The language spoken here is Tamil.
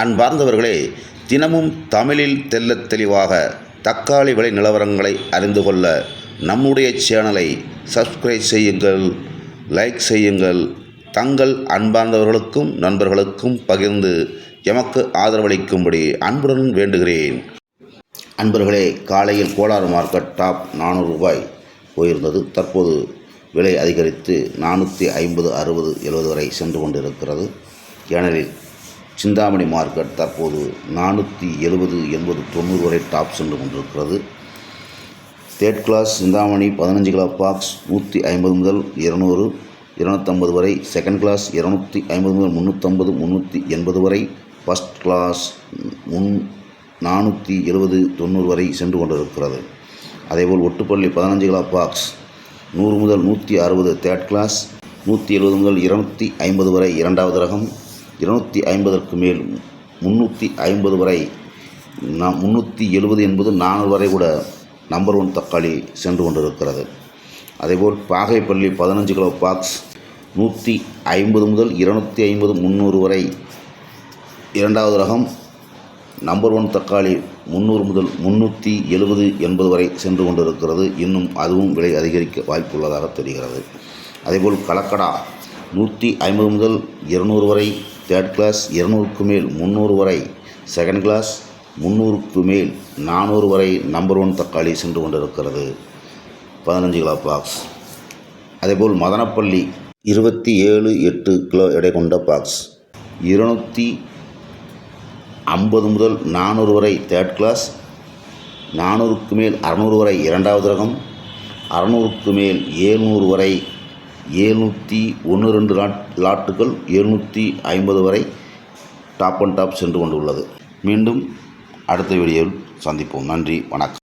அன்பார்ந்தவர்களே தினமும் தமிழில் தெல்ல தெளிவாக தக்காளி விலை நிலவரங்களை அறிந்து கொள்ள நம்முடைய சேனலை சப்ஸ்கிரைப் செய்யுங்கள் லைக் செய்யுங்கள். தங்கள் அன்பார்ந்தவர்களுக்கும் நண்பர்களுக்கும் பகிர்ந்து எமக்கு ஆதரவளிக்கும்படி அன்புடன் வேண்டுகிறேன். அன்பர்களே காலையில் கோளாறு மார்க்கெட் டாப் நானூறு ரூபாய் போயிருந்தது. தற்போது விலை அதிகரித்து நானூற்றி ஐம்பது அறுபது எழுபது வரை சென்று கொண்டிருக்கிறது. ஏனெனில் சிந்தாமணி மார்க்கெட் தற்போது நானூற்றி எழுபது எண்பது தொண்ணூறு வரை டாப் சென்று கொண்டிருக்கிறது. தேர்ட் கிளாஸ் சிந்தாமணி பதினஞ்சு கிலோ பாக்ஸ் நூற்றி ஐம்பது முதல் இருநூறு இருநூத்தம்பது வரை செகண்ட் கிளாஸ் இரநூத்தி ஐம்பது முதல் முந்நூற்றம்பது முந்நூற்றி எண்பது வரை ஃபஸ்ட் கிளாஸ் முன் நானூற்றி எழுபது தொண்ணூறு வரை சென்று கொண்டிருக்கிறது. அதேபோல் ஒட்டுப்பள்ளி பதினஞ்சு கிலோ பாக்ஸ் நூறு முதல் நூற்றி அறுபது தேர்ட் கிளாஸ் நூற்றி எழுபது முதல் இருநூற்றி ஐம்பது வரை இரண்டாவது ரகம் இருநூற்றி ஐம்பதற்கு மேல் முந்நூற்றி ஐம்பது வரை நான் முந்நூற்றி எழுபது என்பது நானூறு வரை கூட நம்பர் ஒன் தக்காளி சென்று கொண்டிருக்கிறது. அதேபோல் பாகைப்பள்ளி பதினஞ்சு கிலோ பாக்ஸ் நூற்றி ஐம்பது முதல் இருநூற்றி ஐம்பது முந்நூறு வரை இரண்டாவது ரகம் நம்பர் ஒன் தக்காளி முந்நூறு முதல் முந்நூற்றி எழுபது எண்பது வரை சென்று கொண்டிருக்கிறது. இன்னும் அதுவும் விலை அதிகரிக்க வாய்ப்புள்ளதாக தெரிகிறது. அதேபோல் கலக்கடா நூற்றி ஐம்பது முதல் இருநூறு வரை தேர்ட் கிளாஸ் இரநூறுக்கு மேல் முந்நூறு வரை செகண்ட் கிளாஸ் முந்நூறுக்கு மேல் நானூறு வரை நம்பர் ஒன் தக்காளி சென்று கொண்டிருக்கிறது. பதினஞ்சு கிலோ பாக்ஸ் அதேபோல் மதனப்பள்ளி இருபத்தி ஏழு எட்டு கிலோ எடை கொண்ட பாக்ஸ் இருநூற்றி ஐம்பது முதல் நானூறு வரை தேர்ட் கிளாஸ் நானூறுக்கு மேல் அறநூறு வரை இரண்டாவது ரகம் அறநூறுக்கு மேல் ஏழ்நூறு வரை ஏழ்நூற்றி ஒன்று ரெண்டு லாட் லாட்டுகள் எழுநூற்றி ஐம்பது வரை டாப் அண்ட் டாப் சென்று கொண்டுள்ளது. மீண்டும் அடுத்த வீடியோவில் சந்திப்போம். நன்றி வணக்கம்.